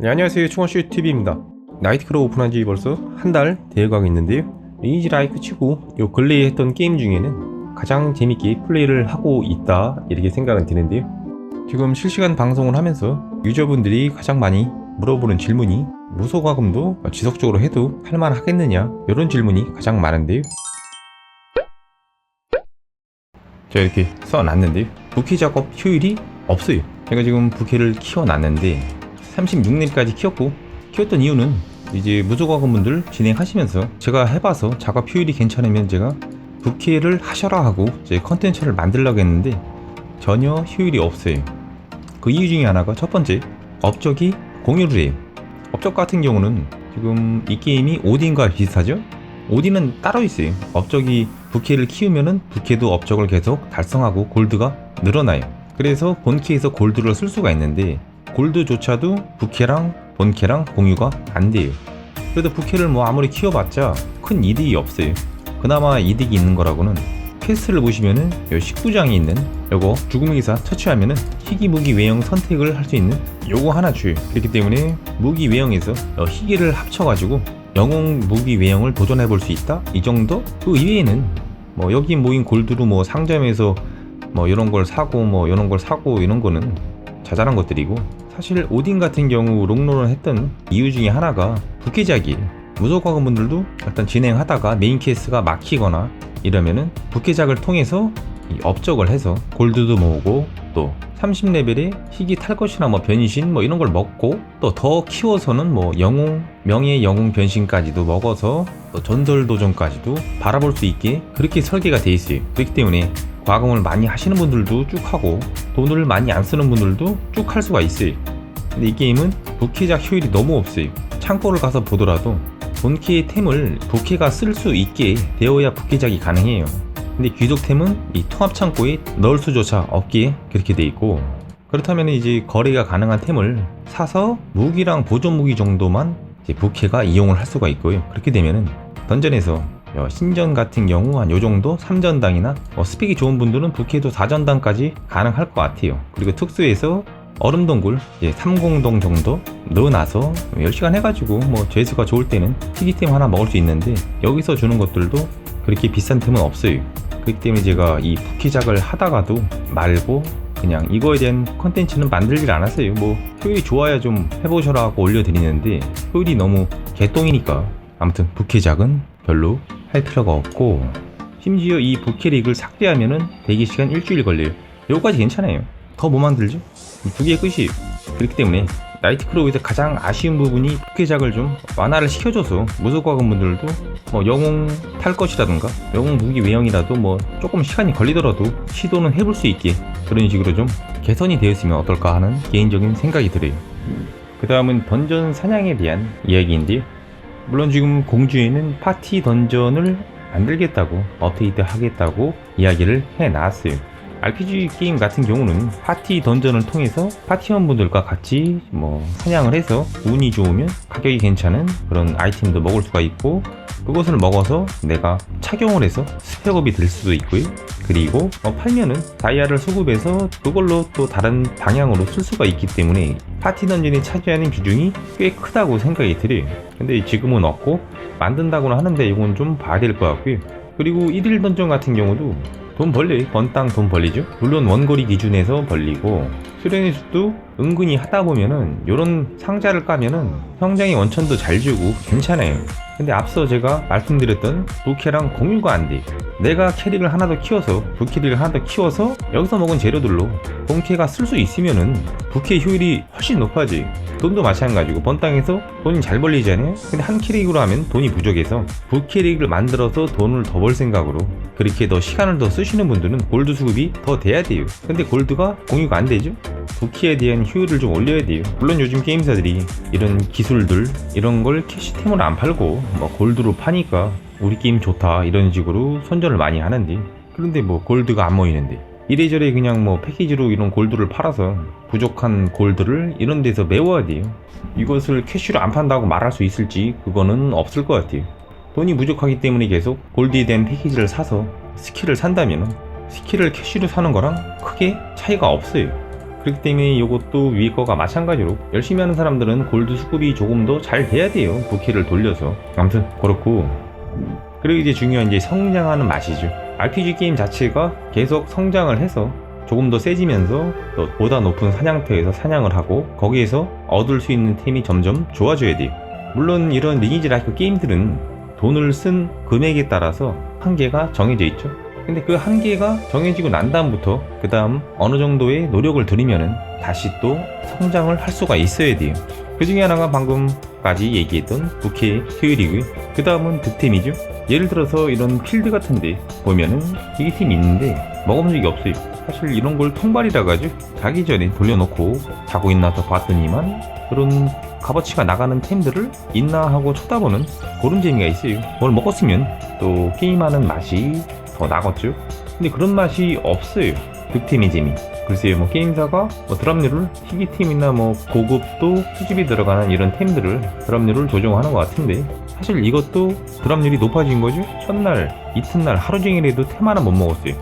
네, 안녕하세요. 충원쇼 TV입니다. 나이트크로 오픈한 지 벌써 한 달 되어가고 있는데요. 이지 라이크 치고 요 근래에 했던 게임 중에는 가장 재밌게 플레이를 하고 있다 이렇게 생각은 드는데요. 지금 실시간 방송을 하면서 유저분들이 가장 많이 물어보는 질문이 무소과금도 지속적으로 해도 할만 하겠느냐 이런 질문이 가장 많은데요. 제가 이렇게 써놨는데요. 부캐 작업 효율이 없어요. 제가 지금 부캐를 키워놨는데 36렙까지 키웠고 키웠던 이유는 이제 무소과금분들 진행하시면서 제가 해봐서 작업 효율이 괜찮으면 제가 부캐를 하셔라 하고 제 컨텐츠를 만들려고 했는데 전혀 효율이 없어요. 그 이유 중에 하나가 첫 번째 업적이 공유를 해요. 업적 같은 경우는 지금 이 게임이 오딘과 비슷하죠? 오딘은 따로 있어요. 업적이 부캐를 키우면은 부캐도 업적을 계속 달성하고 골드가 늘어나요. 그래서 본캐에서 골드를 쓸 수가 있는데 골드조차도 부캐랑 본캐랑 공유가 안 돼요. 그래도 부캐를 뭐 아무리 키워봤자 큰 이득이 없어요. 그나마 이득이 있는 거라고는 퀘스트를 보시면은 요 19장이 있는 요거 죽음의 기사 터치하면은 희귀 무기 외형 선택을 할 수 있는 요거 하나 줘요. 그렇기 때문에 무기 외형에서 어, 희귀를 합쳐가지고 영웅 무기 외형을 도전해 볼 수 있다? 이 정도? 그 이외에는 뭐 여기 모인 골드로 뭐 상점에서 뭐 이런 걸 사고 뭐 이런 걸 사고 이런 거는 자잘한 것들이고 사실 오딘 같은 경우 롱런을 했던 이유 중에 하나가 부캐작이에요. 무속과금 분들도 일단 진행하다가 메인 케이스가 막히거나 이러면은 부캐작을 통해서 이 업적을 해서 골드도 모으고 또 30레벨에 희귀 탈 것이나 뭐 변신 뭐 이런 걸 먹고 또 더 키워서는 뭐 영웅 명예 영웅 변신까지도 먹어서 또 전설 도전까지도 바라볼 수 있게 그렇게 설계가 돼 있어요. 그렇기 때문에 과금을 많이 하시는 분들도 쭉 하고 돈을 많이 안 쓰는 분들도 쭉 할 수가 있어요. 근데 이 게임은 부캐작 효율이 너무 없어요. 창고를 가서 보더라도 본캐의 템을 부캐가 쓸 수 있게 되어야 부캐작이 가능해요. 근데 귀족템은 이 통합 창고에 넣을 수조차 없기에 그렇게 돼 있고 그렇다면 이제 거래가 가능한 템을 사서 무기랑 보존 무기 정도만 부캐가 이용을 할 수가 있고요. 그렇게 되면은 던전에서 어, 신전 같은 경우 한 요 정도 3전당이나 어, 스펙이 좋은 분들은 부캐도 4전당까지 가능할 것 같아요. 그리고 특수에서 얼음동굴 이제 3공동 정도 넣어놔서 10시간 해가지고 뭐 죄수가 좋을 때는 희귀템 하나 먹을 수 있는데 여기서 주는 것들도 그렇게 비싼 템은 없어요. 그렇기 때문에 제가 이 부캐작을 하다가도 말고 그냥 이거에 대한 컨텐츠는 만들질 않았어요. 뭐 효율이 좋아야 좀 해보셔라 하고 올려드리는데 효율이 너무 개똥이니까 아무튼 부캐작은 별로 할 필요가 없고 심지어 이 부캐릭을 삭제하면은 대기 시간 일주일 걸려요. 요거까지 괜찮아요. 더 뭐 만들죠? 두 개의 끝이에요. 그렇기 때문에 나이트크로우에서 가장 아쉬운 부분이 부캐작을 좀 완화를 시켜줘서 무속과금 분들도 뭐 영웅 탈 것이라든가 영웅 무기 외형이라도 뭐 조금 시간이 걸리더라도 시도는 해볼 수 있게 그런 식으로 좀 개선이 되었으면 어떨까 하는 개인적인 생각이 들어요. 그 다음은 던전 사냥에 대한 이야기인데요. 물론 지금 공주에는 파티 던전을 만들겠다고 업데이트 하겠다고 이야기를 해 놨어요. RPG 게임 같은 경우는 파티 던전을 통해서 파티원분들과 같이 뭐 사냥을 해서 운이 좋으면 가격이 괜찮은 그런 아이템도 먹을 수가 있고 그것을 먹어서 내가 착용을 해서 스펙업이 될 수도 있고요. 그리고 어, 팔면은 다이아를 수급해서 그걸로 또 다른 방향으로 쓸 수가 있기 때문에 파티 던전이 차지하는 비중이 꽤 크다고 생각이 들어요. 근데 지금은 없고 만든다고는 하는데 이건 좀 봐야 될 것 같고요. 그리고 1일 던전 같은 경우도 돈 벌려요. 번땅 돈 벌리죠. 물론 원거리 기준에서 벌리고 수련의 숲도 은근히 하다 보면은 요런 상자를 까면은 성장의 원천도 잘 주고 괜찮아요. 근데 앞서 제가 말씀드렸던 부캐랑 공유가 안 돼. 내가 캐릭을 하나 더 키워서 부캐릭을 하나 더 키워서 여기서 먹은 재료들로 본캐가 쓸 수 있으면은 부캐 효율이 훨씬 높아지. 돈도 마찬가지고 번땅에서 돈이 잘 벌리잖아요. 근데 한 캐릭으로 하면 돈이 부족해서 부캐릭을 만들어서 돈을 더 벌 생각으로 그렇게 더 시간을 더 쓰시는 분들은 골드 수급이 더 돼야 돼요. 근데 골드가 공유가 안 되죠? 부캐에 대한 효율을 좀 올려야 돼요. 물론 요즘 게임사들이 이런 기술들 이런 걸 캐시템으로 안 팔고 뭐 골드로 파니까 우리 게임 좋다 이런 식으로 선전을 많이 하는데 그런데 뭐 골드가 안 모이는데 이래저래 그냥 뭐 패키지로 이런 골드를 팔아서 부족한 골드를 이런 데서 메워야 돼요. 이것을 캐시로 안 판다고 말할 수 있을지 그거는 없을 것 같아요. 돈이 부족하기 때문에 계속 골드에 대한 패키지를 사서 스킬을 산다면 스킬을 캐시로 사는 거랑 크게 차이가 없어요. 그렇기 때문에 이것도 위에 거가 마찬가지로 열심히 하는 사람들은 골드 수급이 조금 더 잘 돼야 돼요. 부캐를 돌려서. 아무튼 그렇고. 그리고 이제 중요한 이제 성장하는 맛이죠. RPG 게임 자체가 계속 성장을 해서 조금 더 세지면서 또 보다 높은 사냥터에서 사냥을 하고 거기에서 얻을 수 있는 템이 점점 좋아져야 돼요. 물론 이런 리니지 라이크 게임들은 돈을 쓴 금액에 따라서 한계가 정해져 있죠 근데 그 한계가 정해지고 난 다음부터 그 다음 어느 정도의 노력을 들이면은 다시 또 성장을 할 수가 있어야 돼요. 그 중에 하나가 방금까지 얘기했던 부캐 효율이고요. 그 다음은 득템이죠. 예를 들어서 이런 필드 같은데 보면은 이게 팀이 있는데 먹어본 적이 없어요. 사실 이런 걸 통발이라고 하죠. 자기 전에 돌려놓고 자고 있나 더 봤더니만 그런 값어치가 나가는 템들을 있나 하고 쳐다보는 그런 재미가 있어요. 뭘 먹었으면 또 게임하는 맛이 더 나겠죠. 근데 그런 맛이 없어요. 재미. 글쎄요, 뭐 게임사가 뭐 드랍률을 희귀템이나 뭐 고급도 수집이 들어가는 이런 템들을 드랍률을 조정하는 것 같은데 사실 이것도 드랍률이 높아진 거죠. 첫날, 이튿날 하루 종일해도 템 하나 못 먹었어요.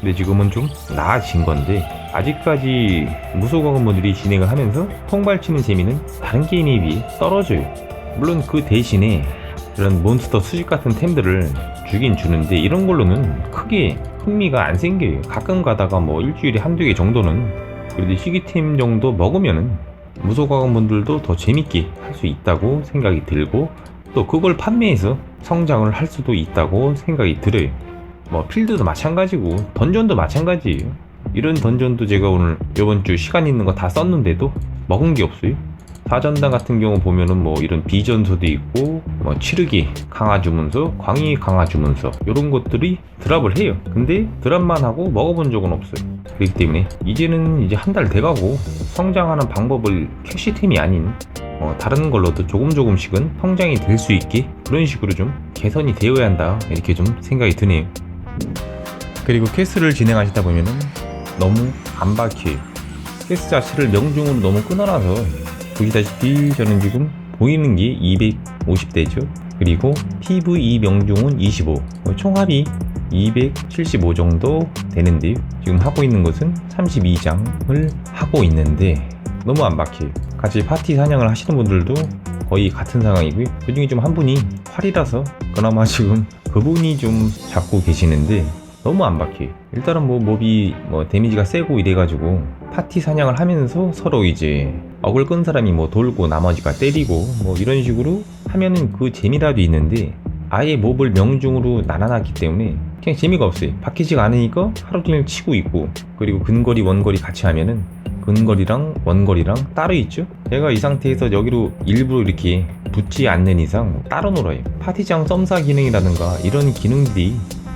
근데 지금은 좀 나아진 건데 아직까지 무소과금분들이 진행을 하면서 통발치는 재미는 다른 게임에 비해 떨어져요. 물론 그 대신에 이런 몬스터 수집 같은 템들을 주긴 주는데 이런 걸로는 크게 흥미가 안 생겨요. 가끔 가다가 뭐 일주일에 한두 개 정도는 그래도 희귀템 정도 먹으면은 무소과금분들도 더 재밌게 할 수 있다고 생각이 들고 또 그걸 판매해서 성장을 할 수도 있다고 생각이 들어요. 뭐 필드도 마찬가지고 던전도 마찬가지예요. 이런 던전도 제가 오늘 이번 주 시간 있는 거 다 썼는데도 먹은 게 없어요. 사전당 같은 경우 보면은 뭐 이런 비전소도 있고 뭐 치르기 강화 주문서, 광희 강화 주문서 이런 것들이 드랍을 해요. 근데 드랍만 하고 먹어본 적은 없어요. 그렇기 때문에 이제는 이제 한 달 돼가고 성장하는 방법을 캐시템이 아닌 어, 다른 걸로도 조금 조금씩은 성장이 될 수 있게 그런 식으로 좀 개선이 되어야 한다 이렇게 좀 생각이 드네요. 그리고 퀘스트를 진행하시다 보면은 너무 안 박혀요. 퀘스트 자체를 명중으로 너무 끊어놔서 보시다시피 저는 지금 보이는 게 250대죠. 그리고 PVE 명중은 25. 어, 총합이 275 정도 되는데요. 지금 하고 있는 것은 32장을 하고 있는데 너무 안 박혀요. 같이 파티 사냥을 하시는 분들도 거의 같은 상황이고요. 그 중에 좀 한 분이 활이라서 그나마 지금 그분이 좀 잡고 계시는데 너무 안 박혀요. 일단은 뭐 몹이 뭐 데미지가 세고 이래가지고 파티 사냥을 하면서 서로 이제 억을 끈 사람이 뭐 돌고 나머지가 때리고 뭐 이런 식으로 하면은 그 재미라도 있는데 아예 몹을 명중으로 나눠놨기 때문에 그냥 재미가 없어요. 박히지가 않으니까 하루 종일 치고 있고 그리고 근거리 원거리 같이 하면은 근거리랑 원거리랑 따로 있죠. 제가 이 상태에서 여기로 일부러 이렇게 붙지 않는 이상 따로 놀아요. 파티장 썸사 기능이라든가 이런 기능들이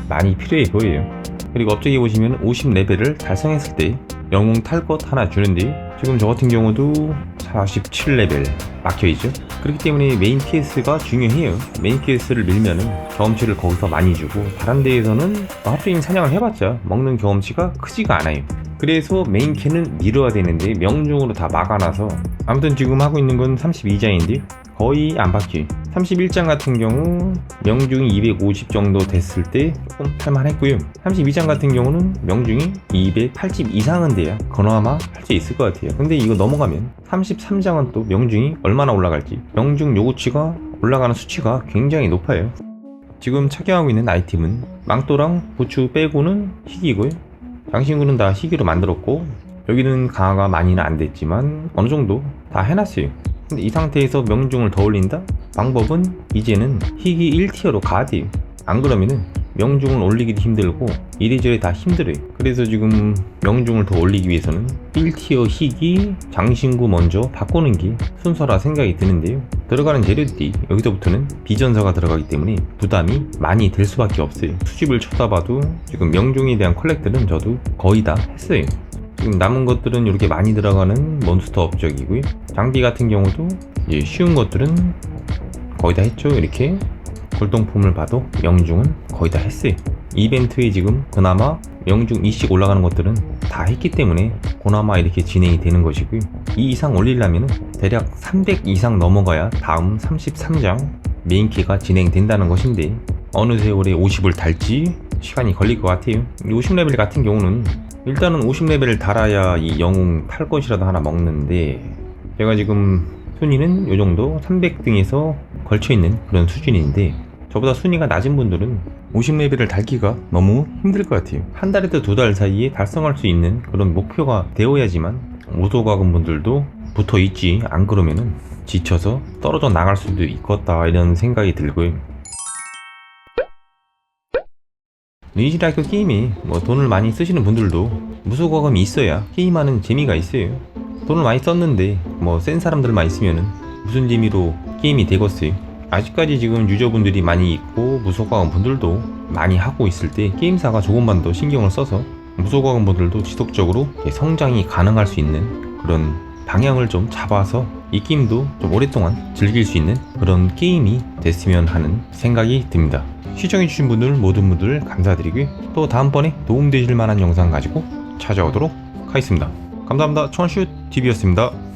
많이 필요해 보여요. 그리고 업적에 보시면 50레벨을 달성했을 때 영웅 탈 것 하나 주는데 지금 저 같은 경우도 47레벨 막혀있죠. 그렇기 때문에 메인 PS가 중요해요. 메인 PS를 밀면은 경험치를 거기서 많이 주고 다른 데에서는 종일 사냥을 해봤자 먹는 경험치가 크지가 않아요. 그래서 메인 캔은 밀어야 되는데 명중으로 다 막아놔서 아무튼 지금 하고 있는 건 32장인데 거의 안 바뀌어요 31장 같은 경우 명중이 250 정도 됐을 때 조금 할만했고요. 32장 같은 경우는 명중이 280 이상은 돼야 그나마 할 수 있을 것 같아요. 근데 이거 넘어가면 33장은 또 명중이 얼마나 올라갈지 명중 요구치가 올라가는 수치가 굉장히 높아요. 지금 착용하고 있는 아이템은 망토랑 부추 빼고는 희귀고요. 장신구는 다 희귀로 만들었고 여기는 강화가 많이는 안 됐지만 어느 정도 다 해놨어요. 근데 이 상태에서 명중을 더 올린다? 방법은 이제는 희귀 1티어로 가야 돼요 안 그러면은 명중을 올리기도 힘들고 이래저래 다 힘들어요. 그래서 지금 명중을 더 올리기 위해서는 1티어 희귀 장신구 먼저 바꾸는 게 순서라 생각이 드는데요. 들어가는 재료들이 여기서부터는 비전서가 들어가기 때문에 부담이 많이 될 수밖에 없어요. 수집을 쳐다봐도 지금 명중에 대한 컬렉트는 저도 거의 다 했어요. 지금 남은 것들은 이렇게 많이 들어가는 몬스터 업적이고요. 장비 같은 경우도 쉬운 것들은 거의 다 했죠 이렇게 골동품을 봐도 명중은 거의 다 했어요. 이벤트에 지금 그나마 명중 2씩 올라가는 것들은 다 했기 때문에 그나마 이렇게 진행이 되는 것이고요. 이 이상 올리려면 대략 300 이상 넘어가야 다음 33장 메인키가 진행된다는 것인데 어느 세월에 50을 달지 시간이 걸릴 것 같아요. 50레벨 같은 경우는 일단은 50레벨을 달아야 이 영웅 탈 것이라도 하나 먹는데 제가 지금 순위는 요 정도 300등에서 걸쳐 있는 그런 수준인데 저보다 순위가 낮은 분들은 50레벨을 달기가 너무 힘들 것 같아요. 한 달에서 두 달 사이에 달성할 수 있는 그런 목표가 되어야지만 오도가금 분들도 붙어 있지 안 그러면은 지쳐서 떨어져 나갈 수도 있겠다 이런 생각이 들고요 리니지라이크 게임에 뭐 돈을 많이 쓰시는 분들도 무소과금이 있어야 게임하는 재미가 있어요. 돈을 많이 썼는데 뭐 센 사람들만 있으면은 무슨 재미로 게임이 되겠어요. 아직까지 지금 유저분들이 많이 있고 무소과금 분들도 많이 하고 있을 때 게임사가 조금만 더 신경을 써서 무소과금 분들도 지속적으로 성장이 가능할 수 있는 그런 방향을 좀 잡아서 이 게임도 좀 오랫동안 즐길 수 있는 그런 게임이 됐으면 하는 생각이 듭니다. 시청해주신 분들 모든 분들 감사드리고요. 또 다음번에 도움되실 만한 영상 가지고 찾아오도록 하겠습니다. 감사합니다. 청슈TV였습니다.